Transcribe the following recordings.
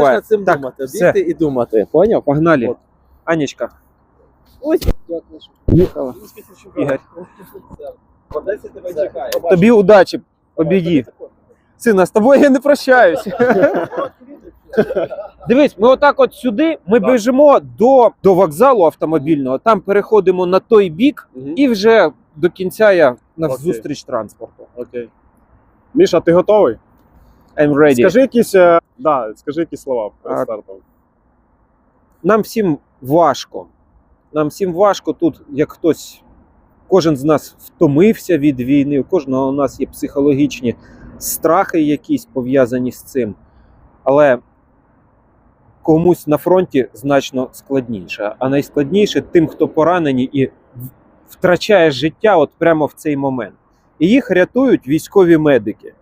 Буває. над цим Так, думати, все. бігти і думати. Поняв? Погнали. От. Анечка, Ось. Дякую. їхала. Ігор. Одесі тебе чекає. Тобі удачі, побіді. Сина, з тобою я не прощаюсь. Дивись, ми отак от сюди, ми Так. біжимо до, до вокзалу автомобільного, там переходимо на той бік, Мгм. і вже до кінця я на Окей. зустріч транспорту. Окей. Міша, ти готовий? I'm ready. Скажи якісь, е, да, скажи якісь слова перед стартом. Нам всім важко. Нам всім важко тут, як хтось, кожен з нас втомився від війни, у кожного у нас є психологічні страхи якісь пов'язані з цим. Але комусь на фронті значно складніше. А найскладніше тим, хто поранені і втрачає життя от прямо в цей момент. І їх рятують військові медики.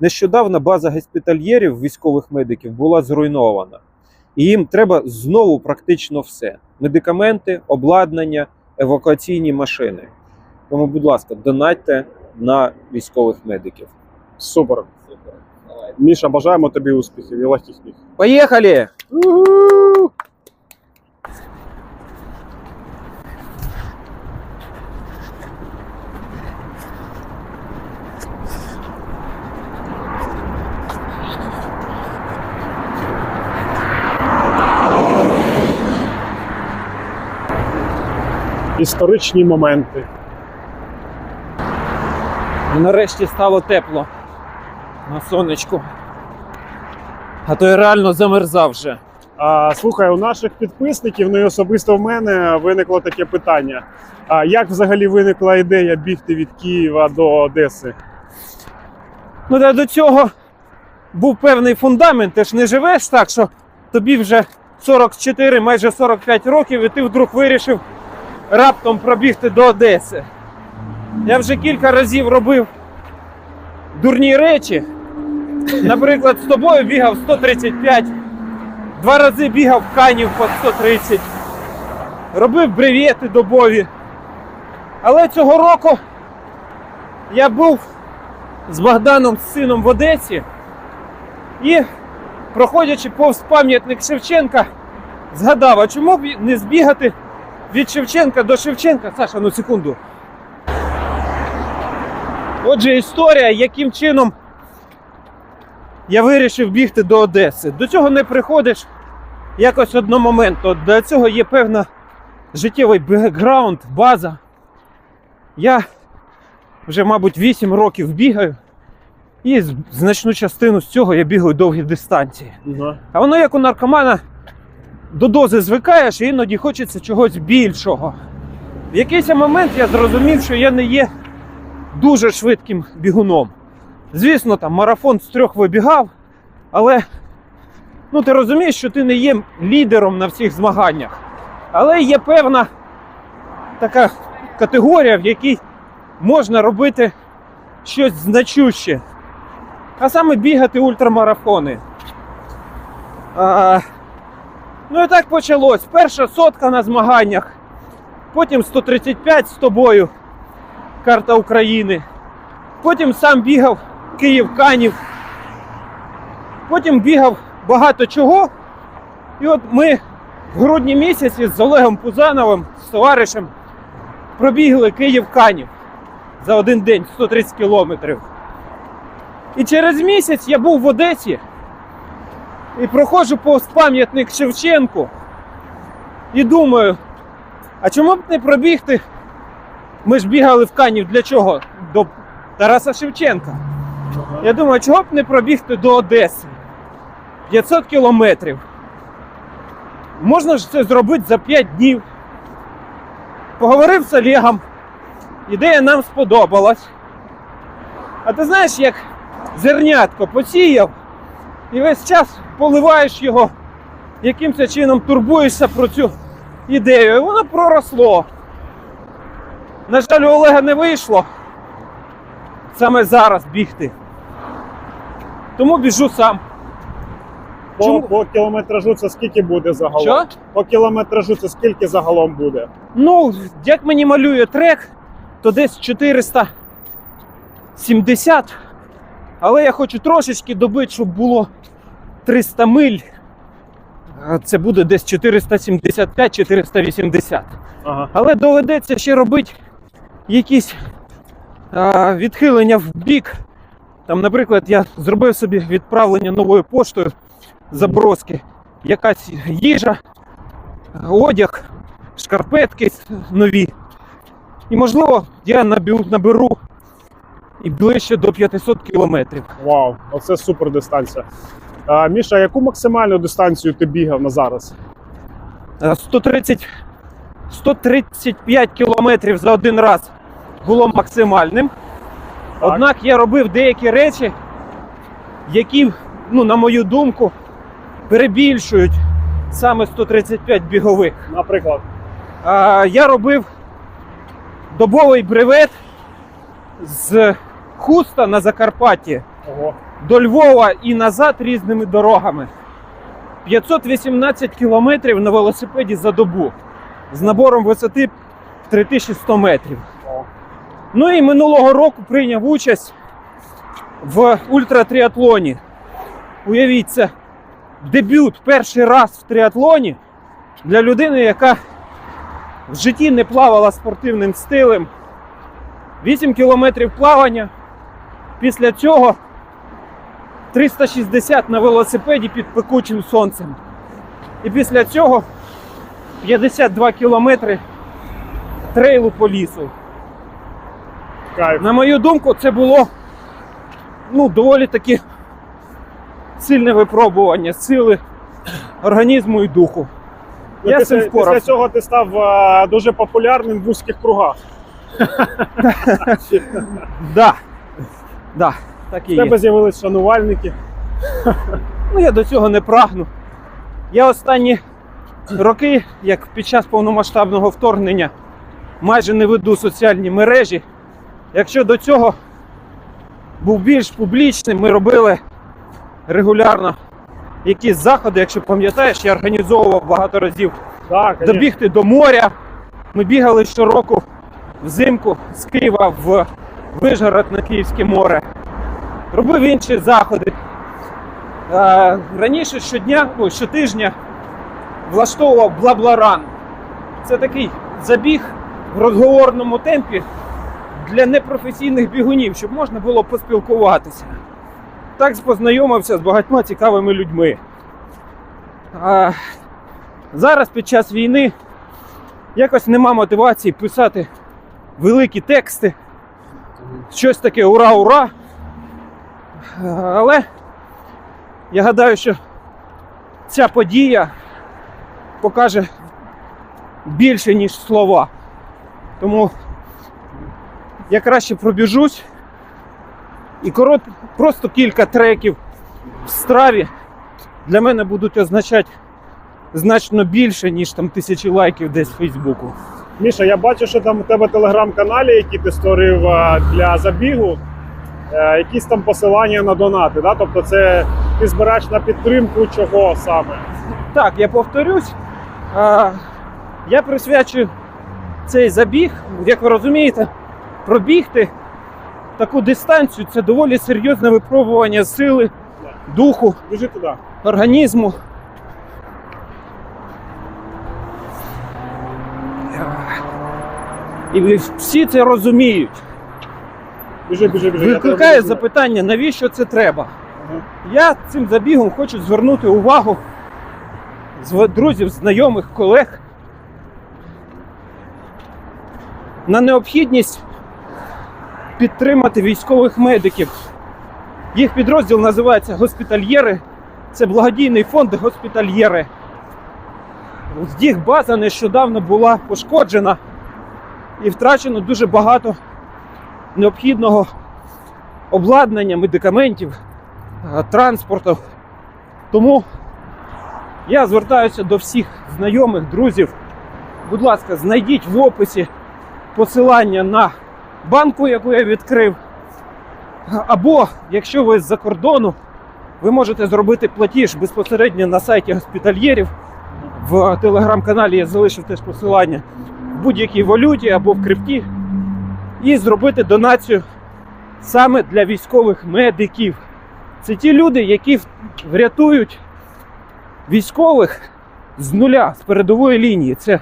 Нещодавно база госпітальєрів військових медиків була зруйнована. І їм треба знову практично все: медикаменти, обладнання, евакуаційні машини. Тому, будь ласка, донатьте на військових медиків. Супер. Міша, бажаємо тобі успіхів і легких ніг. Поїхали! Історичні моменти. Нарешті стало тепло на сонечку. А то я реально замерзав вже. А, слухай, у наших підписників, ну і особисто в мене виникло таке питання. А як взагалі виникла ідея бігти від Києва до Одеси? Ну, та до цього був певний фундамент. Ти ж не живеш так, що тобі вже 44, майже 45 років, і ти вдруг вирішив раптом пробігти до Одеси. Я вже кілька разів робив дурні речі. Наприклад, з тобою бігав 135, два рази бігав канів по 130, робив бревети добові. Але цього року я був з Богданом з сином в Одесі і, проходячи повз пам'ятник Шевченка, згадав, а чому б не збігати від Шевченка до Шевченка? Саша, ну секунду. Отже, історія, яким чином я вирішив бігти до Одеси. До цього не приходиш якось одномоментно. До цього є певна життєвий бекграунд, база. Я вже, мабуть, 8 років бігаю, і значну частину з цього я бігаю довгі дистанції. А воно як у наркомана до дози звикаєш, і іноді хочеться чогось більшого. В якийсь момент я зрозумів, що я не є дуже швидким бігуном. Звісно, там марафон з трьох вибігав, але ну, ти розумієш, що ти не є лідером на всіх змаганнях. Але є певна така категорія, в якій можна робити щось значуще. А саме бігати ультрамарафони. А, ну і так почалось. Перша сотка на змаганнях, потім 135 з тобою, карта України. Потім сам бігав Київ Канів. Потім бігав багато чого. І от ми в грудні місяці з Олегом Пузановим, з товаришем, пробігли Київ Канів за один день 130 кілометрів. І через місяць я був в Одесі і проходжу повз пам'ятник Шевченку і думаю, а чому б не пробігти? Ми ж бігали в Канів для чого? До Тараса Шевченка. Я думаю, чого б не пробігти до Одеси? 500 кілометрів. Можна ж це зробити за 5 днів. Поговорив з Олегом. Ідея нам сподобалась. А ти знаєш, як зернятко посіяв і весь час поливаєш його, якимось чином турбуєшся про цю ідею, і воно проросло. На жаль, у Олега не вийшло саме зараз бігти. Тому біжу сам. По, Чому? по кілометражу це скільки буде загалом? Що? По кілометражу це скільки загалом буде? Ну, як мені малює трек, то десь 470. Але я хочу трошечки добити, щоб було 300 миль це буде десь 475-480. Ага. Але доведеться ще робити якісь а, відхилення в бік. Там, наприклад, я зробив собі відправлення новою поштою заброски, якась їжа, одяг, шкарпетки нові. І можливо, я наберу і ближче до 500 кілометрів. Вау, оце супер дистанція. А, Міша, яку максимальну дистанцію ти бігав на зараз? Е, 130, 135 кілометрів за один раз було максимальним. Однак я робив деякі речі, які, ну, на мою думку, перебільшують саме 135 бігових. Наприклад. А, я робив добовий бревет з Хуста на Закарпатті Ого. До Львова і назад різними дорогами. 518 кілометрів на велосипеді за добу з набором висоти 3100 метрів. Ну і минулого року прийняв участь в ультратріатлоні. Уявіть, це дебют перший раз в тріатлоні для людини, яка в житті не плавала спортивним стилем. 8 кілометрів плавання. Після цього 360 на велосипеді під пекучим сонцем. І після цього 52 кілометри трейлу по лісу. Кайф. На мою думку, це було ну, доволі таки сильне випробування сили організму і духу. Ну, я після, цим впорався. після цього ти став а, дуже популярним в вузьких кругах. Да. Да, так і є. тебе з'явились шанувальники. Ну, я до цього не прагну. Я останні роки, як під час повномасштабного вторгнення, майже не веду соціальні мережі. Якщо до цього був більш публічним, ми робили регулярно якісь заходи. Якщо пам'ятаєш, я організовував багато разів Так, конечно. добігти до моря. Ми бігали щороку взимку з Києва в Вишгород на Київське море. Робив інші заходи. Е, Раніше щодня, ну, щотижня влаштовував бла-бла-ран. Це такий забіг в розговорному темпі для непрофесійних бігунів, щоб можна було поспілкуватися. Так познайомився з багатьма цікавими людьми. А зараз під час війни якось нема мотивації писати великі тексти, щось таке ура-ура. Але я гадаю, що ця подія покаже більше, ніж слова. Тому я краще пробіжусь і корот, просто кілька треків в страві для мене будуть означати значно більше, ніж там тисячі лайків десь в Фейсбуку. Міша, я бачу, що там у тебе телеграм-каналі, які ти створив для забігу, якісь там посилання на донати. Да? Тобто це ти збираєш на підтримку чого саме. Так, я повторюсь. А, я присвячую цей забіг, як ви розумієте, пробігти таку дистанцію це доволі серйозне випробування сили, духу, Біжи туди. організму. І всі це розуміють. Біжи, біжи, біжи. Викликає запитання, навіщо це треба? Ага. Я цим забігом хочу звернути увагу друзів, знайомих, колег на необхідність підтримати військових медиків. Їх підрозділ називається Госпітальєри. Це благодійний фонд Госпітальєри. Їх база нещодавно була пошкоджена і втрачено дуже багато необхідного обладнання, медикаментів, е, транспорту. Тому я звертаюся до всіх знайомих, друзів. Будь ласка, знайдіть в описі посилання на банку, яку я відкрив. Або, якщо ви з-за кордону, ви можете зробити платіж безпосередньо на сайті госпітальєрів. В телеграм-каналі я залишив теж посилання в будь-якій валюті або в крипті. І зробити донацію саме для військових медиків. Це ті люди, які врятують військових з нуля, з передової лінії. Це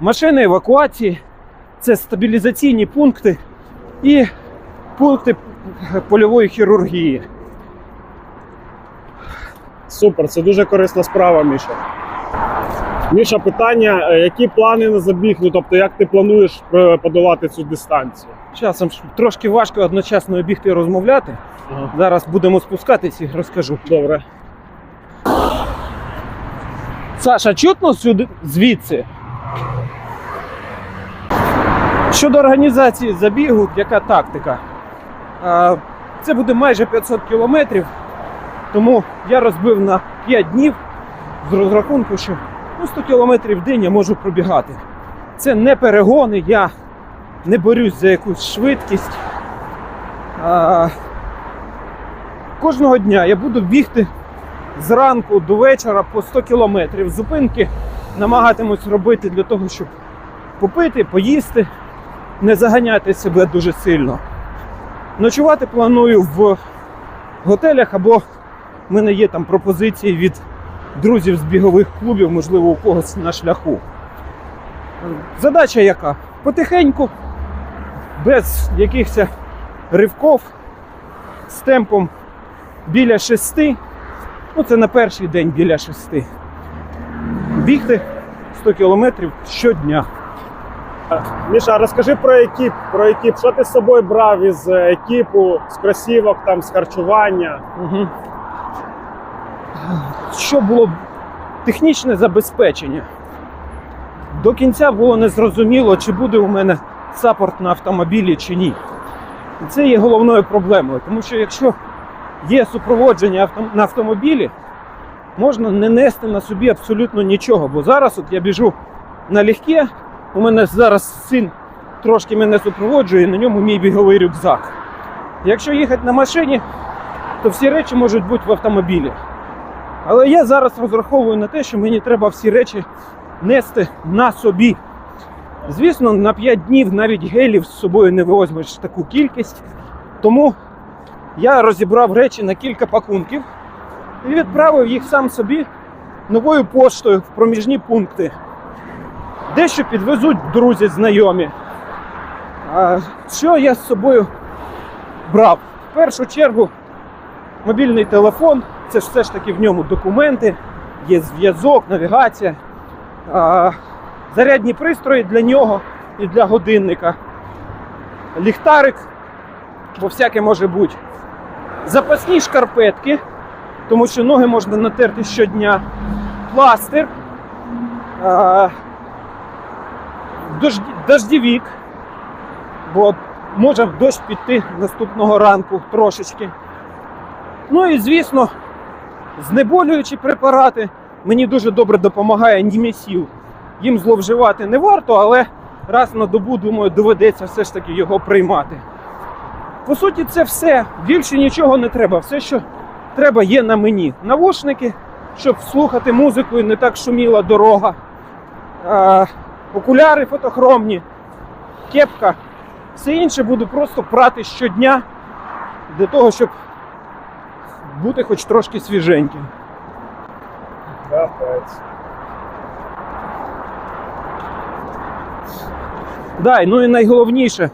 машини евакуації, це стабілізаційні пункти і пункти польової хірургії. Супер, це дуже корисна справа, Міша. Міша, питання: е, які плани на забіг? Ну тобто, як ти плануєш е, подолати цю дистанцію? Часом трошки важко одночасно бігти і розмовляти. Ага. Зараз будемо спускатись і розкажу. Добре. Саша, чутно сюди звідси? Щодо організації забігу, яка тактика? Це буде майже 500 кілометрів, тому я розбив на 5 днів з розрахунку, що ну, 100 кілометрів в день я можу пробігати. Це не перегони, я не борюсь за якусь швидкість. А, Кожного дня я буду бігти зранку до вечора по 100 кілометрів. Зупинки намагатимусь робити для того, щоб попити, поїсти, не заганяти себе дуже сильно. Ночувати планую в готелях або в мене є там пропозиції від друзів з бігових клубів, можливо, у когось на шляху. Задача яка? Потихеньку, без якихось ривків, з темпом біля шести. Ну, це на перший день біля шести. Бігти 100 кілометрів щодня. Міша, розкажи про екіп. Про екіп. Що ти з собою брав із екіпу, з кросівок, там, з харчування? Угу. Що було технічне забезпечення? До кінця було незрозуміло, чи буде у мене саппорт на автомобілі чи ні. І це є головною проблемою, тому що якщо є супроводження на автомобілі, можна не нести на собі абсолютно нічого. Бо зараз от я біжу налегке, у мене зараз син трошки мене супроводжує, і на ньому мій біговий рюкзак. Якщо їхати на машині, то всі речі можуть бути в автомобілі. Але я зараз розраховую на те, що мені треба всі речі нести на собі. Звісно, на 5 днів навіть гелів з собою не вивозьмеш таку кількість. Тому я розібрав речі на кілька пакунків і відправив їх сам собі новою поштою в проміжні пункти. Дещо підвезуть друзі, знайомі. А що я з собою брав? В першу чергу мобільний телефон, це ж все ж таки в ньому документи, є зв'язок, навігація, зарядні пристрої для нього і для годинника, ліхтарик, бо всяке може бути. Запасні шкарпетки, тому що ноги можна натерти щодня, пластир, дождівік, бо може дощ піти наступного ранку трошечки. Ну і звісно, знеболюючі препарати мені дуже добре допомагає німесіл. Їм зловживати не варто, але раз на добу, думаю, доведеться все ж таки його приймати. По суті, це все. Більше нічого не треба. Все, що треба, є на мені. Навушники, щоб слухати музику і не так шуміла дорога. А, окуляри фотохромні, кепка. Все інше буду просто прати щодня для того, щоб бути хоч трошки свіженьким. Капець. Да, ну і найголовніше,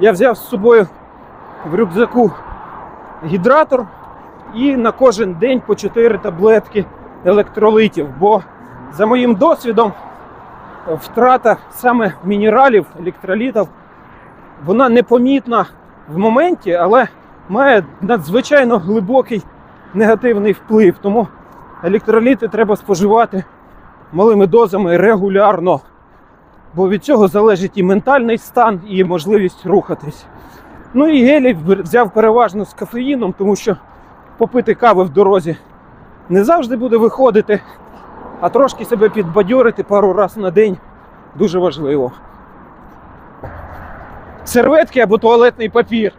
я взяв з собою в рюкзаку гідратор і на кожен день по 4 таблетки електролитів. Бо за моїм досвідом втрата саме мінералів, електролітів, вона непомітна в моменті, але має надзвичайно глибокий негативний вплив. Тому електроліти треба споживати малими дозами регулярно. Бо від цього залежить і ментальний стан, і можливість рухатись. Ну і гелій взяв переважно з кофеїном, тому що попити кави в дорозі не завжди буде виходити, а трошки себе підбадьорити пару разів на день дуже важливо. Серветки або туалетний папір.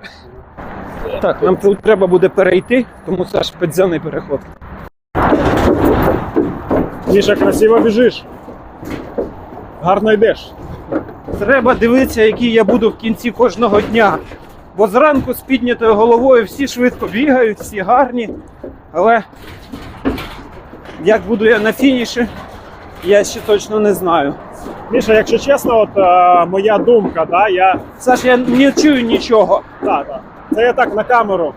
Так, нам тут треба буде перейти, тому Саш, підземний переход. Міша, красиво біжиш. Гарно йдеш. Треба дивитися, який я буду в кінці кожного дня. Бо зранку з піднятою головою всі швидко бігають, всі гарні. Але як буду я на фініші, Я ще точно не знаю. Міша, якщо чесно, от е, моя думка, да, я Саш, я не чую нічого. Так, так. Це я так на камеру.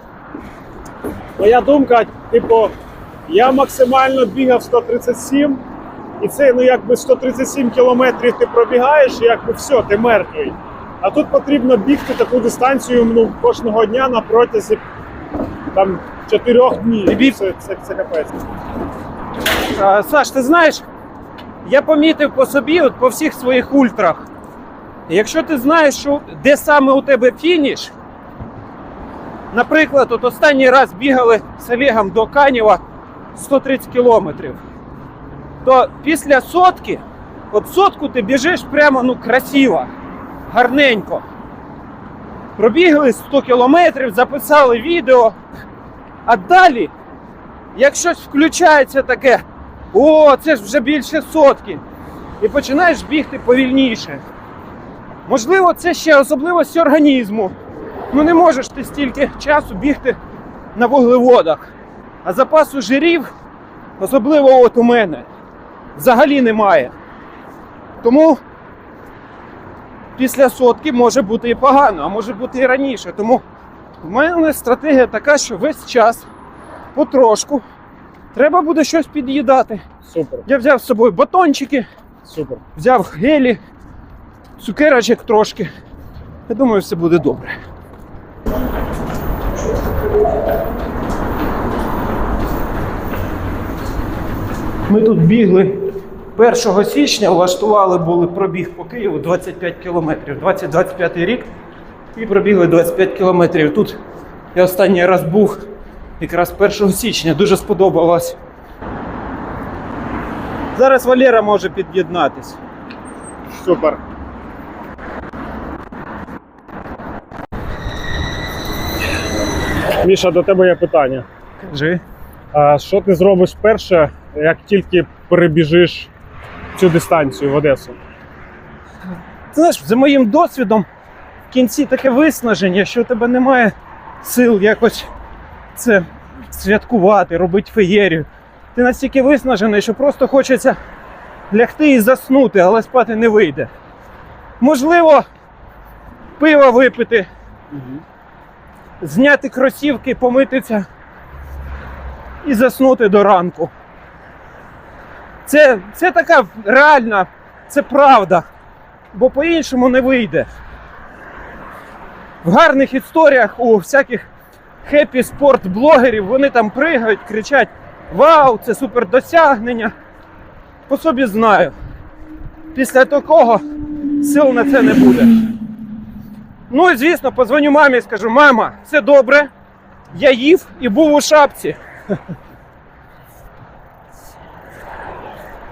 Моя думка, типу, я максимально бігав 137, і це ну якби 137 кілометрів ти пробігаєш, і якби все, ти мертвий. А тут потрібно бігти таку дистанцію ну, кожного дня на протязі там, 4 днів. Це, це, це капець. А, Саш, ти знаєш, я помітив по собі, от по всіх своїх ультрах. Якщо ти знаєш, що де саме у тебе фініш, наприклад, от останній раз бігали з Олегом до Канєва 130 кілометрів, то після сотки, от сотку ти біжиш прямо ну, красиво, гарненько. Пробігли 100 кілометрів, записали відео, а далі як щось включається таке, о, це ж вже більше сотки. І починаєш бігти повільніше. Можливо, це ще особливості організму. Ну не можеш ти стільки часу бігти на вуглеводах. А запасу жирів, особливо от у мене, взагалі немає. Тому після сотки може бути і погано, а може бути і раніше. Тому в мене стратегія така, що весь час потрошку. Треба буде щось під'їдати. Супер, Я взяв з собою батончики, супер. взяв гелі, цукерочок трошки. Я думаю, все буде добре. Ми тут бігли 1 січня, влаштували були пробіг по Києву 25 кілометрів, 20-25 рік. І пробігли 25 кілометрів. Тут я останній раз був якраз 1 січня, дуже сподобалось. Зараз Валера може під'єднатись. Супер. Міша, до тебе є питання. Кажи. А що ти зробиш перше, як тільки перебіжиш цю дистанцію в Одесу? Ти знаєш, за моїм досвідом в кінці таке виснаження, що у тебе немає сил якось це святкувати, робити феєрію. Ти настільки виснажений, що просто хочеться лягти і заснути, але спати не вийде. Можливо, пиво випити, зняти кросівки, помитися і заснути до ранку. Це, це така реальна, це правда бо по-іншому не вийде. В гарних історіях у всяких хеппі спорт блогерів вони там пригають, кричать: Вау, це супер досягнення. По собі знаю. Після такого сил на це не буде. Ну і звісно, позвоню мамі і скажу: мама, все добре, я їв і був у шапці.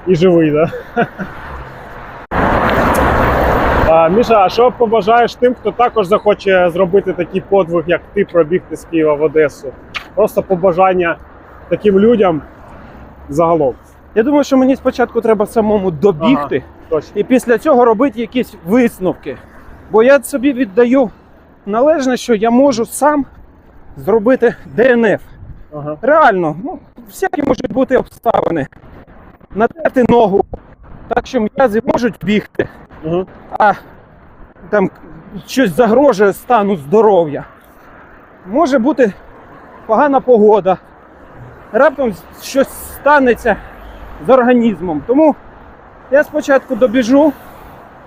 І живий, да? А, Міша, а що побажаєш тим, хто також захоче зробити такий подвиг, як ти пробігти з Києва в Одесу? Просто побажання таким людям загалом. Я думаю, що мені спочатку треба самому добігти. Точно. і після цього робити якісь висновки. Бо я собі віддаю належне, що я можу сам зробити ДНФ. Ага. Реально, ну, всякі можуть бути обставини. Натерти ногу, так що м'язи можуть бігти, Угу. а там щось загрожує стану здоров'я. Може бути погана погода. Раптом щось станеться з організмом. Тому я спочатку добіжу,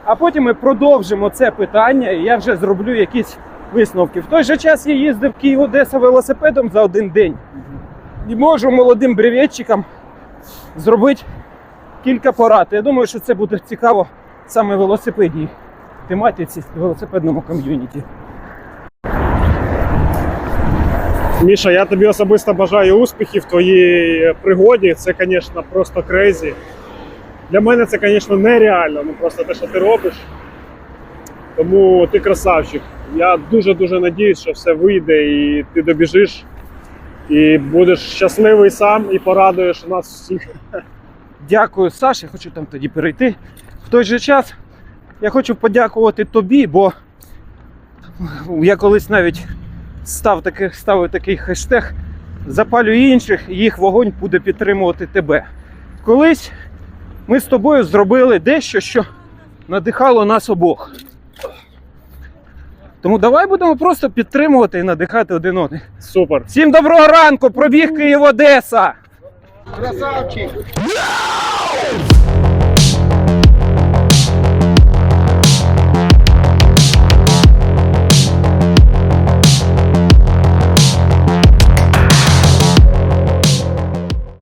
а потім ми продовжимо це питання, і я вже зроблю якісь висновки. В той же час я їздив Київ Одеса велосипедом за один день. І можу молодим бревєтчикам зробити кілька порад. Я думаю, що це буде цікаво саме велосипедній тематиці, велосипедному ком'юніті. Міша, я тобі особисто бажаю успіхів в твоїй пригоді. Це, звісно, просто крейзі. Для мене це, звісно, нереально. Ну просто те, що ти робиш. Тому ти красавчик. Я дуже-дуже надіюсь, що все вийде і ти добіжиш. І будеш щасливий сам і порадуєш нас всіх. Дякую, Саш. Я хочу там тоді перейти. В той же час я хочу подякувати тобі, бо я колись навіть став таки, ставив такий хештег Запалюй інших, і їх вогонь буде підтримувати тебе. Колись ми з тобою зробили дещо, що надихало нас обох. Тому давай будемо просто підтримувати і надихати один одного. Супер. Всім доброго ранку! Пробіг Київ Одеса! Красавчик!